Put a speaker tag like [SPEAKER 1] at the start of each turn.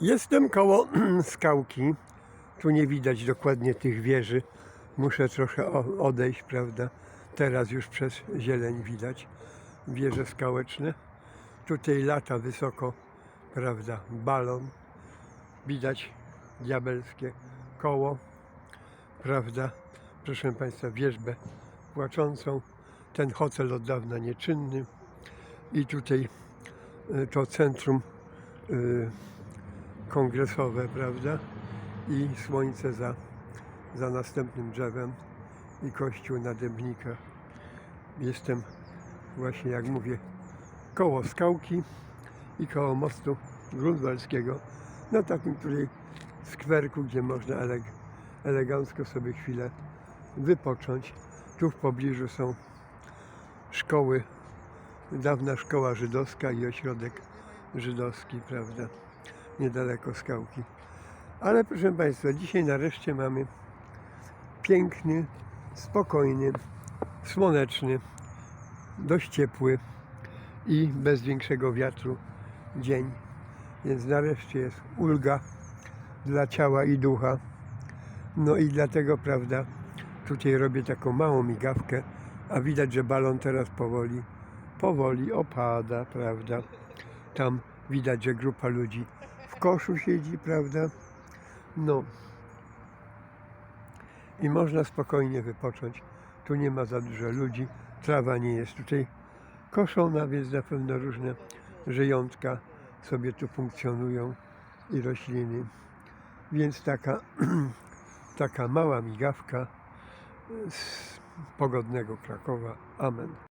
[SPEAKER 1] Jestem koło skałki. Tu nie widać dokładnie tych wieży. Muszę trochę odejść, prawda? Teraz już przez zieleń widać wieże skałeczne. Tutaj lata wysoko, prawda, balon. Widać diabelskie koło, prawda? Proszę Państwa, wierzbę płaczącą. Ten hotel od dawna nieczynny. I tutaj y, to centrum y, kongresowe, prawda? I słońce za, za następnym drzewem i kościół na Dębnikach. Jestem właśnie, jak mówię, koło skałki i koło mostu grunwaldzkiego, na takim tutaj skwerku, gdzie można eleg, elegancko sobie chwilę wypocząć. Tu w pobliżu są szkoły, dawna szkoła żydowska i ośrodek żydowski, prawda? Niedaleko skałki. Ale proszę Państwa, dzisiaj nareszcie mamy piękny, spokojny, słoneczny, dość ciepły i bez większego wiatru dzień. Więc nareszcie jest ulga dla ciała i ducha. No i dlatego, prawda, tutaj robię taką małą migawkę, a widać, że balon teraz powoli, powoli opada, prawda. Tam widać, że grupa ludzi w koszu siedzi, prawda? No. I można spokojnie wypocząć. Tu nie ma za dużo ludzi, trawa nie jest tutaj koszona, więc na pewno różne żyjątka sobie tu funkcjonują i rośliny. Więc taka, taka mała migawka z pogodnego Krakowa. Amen.